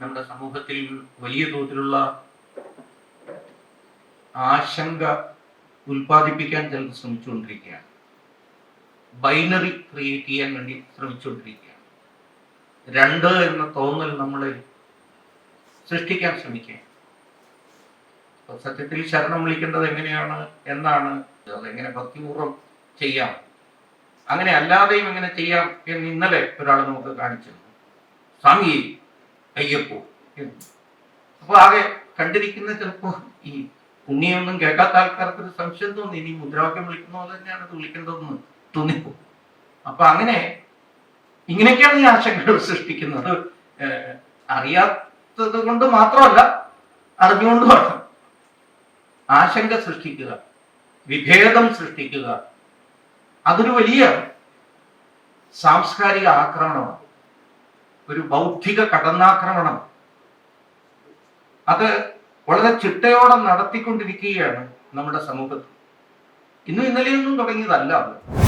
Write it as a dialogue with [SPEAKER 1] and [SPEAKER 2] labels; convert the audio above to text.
[SPEAKER 1] നമ്മുടെ സമൂഹത്തിൽ വലിയ തോതിലുള്ള ആശങ്ക ഉൽപ്പാദിപ്പിക്കാൻ ചിലർ ശ്രമിച്ചുകൊണ്ടിരിക്കുകയാണ്. ബൈനറി ക്രിയേറ്റ് ചെയ്യാൻ വേണ്ടി ശ്രമിച്ചുകൊണ്ടിരിക്കുകയാണ്. രണ്ട് എന്ന തോന്നൽ നമ്മൾ സൃഷ്ടിക്കാൻ ശ്രമിക്കുക അപ്പൊ സത്യത്തിൽ ശരണം വിളിക്കേണ്ടത് എങ്ങനെയാണ് എന്നാണ് അതെങ്ങനെ ഭക്തിപൂർവം ചെയ്യാം. അങ്ങനെ അല്ലാതെയും എങ്ങനെ ചെയ്യാം എന്ന് ഇന്നലെ ഒരാൾ നമുക്ക് കാണിച്ചു സ്വാമി അയ്യപ്പോ. അപ്പൊ ആകെ കണ്ടിരിക്കുന്ന ചിലപ്പോ ഈ പുണ്യൊന്നും കേൾക്കാത്ത ആൾക്കാർക്ക് ഒരു സംശയം തോന്നി. ഇനി മുദ്രാവാക്യം വിളിക്കുന്ന പോലെ തന്നെയാണ് അത് വിളിക്കേണ്ടതെന്ന് തോന്നിപ്പോ. അപ്പൊ അങ്ങനെ ഇങ്ങനെയൊക്കെയാണ് ഈ ആശങ്കകൾ സൃഷ്ടിക്കുന്നത്. അറിയാത്തത് കൊണ്ട് മാത്രമല്ല അറിഞ്ഞുകൊണ്ടുമാണ് ആശങ്ക സൃഷ്ടിക്കുക വിഭേദം സൃഷ്ടിക്കുക അതൊരു വലിയ സാംസ്കാരിക ആക്രമണമാണ്. ഒരു ബൗദ്ധിക കടന്നാക്രമണം. അത് വളരെ ചിട്ടയോടെ നടത്തിക്കൊണ്ടിരിക്കുകയാണ് നമ്മുടെ സമൂഹത്തിൽ. ഇന്നും ഇന്നലെയൊന്നും തുടങ്ങിയതല്ല അത്.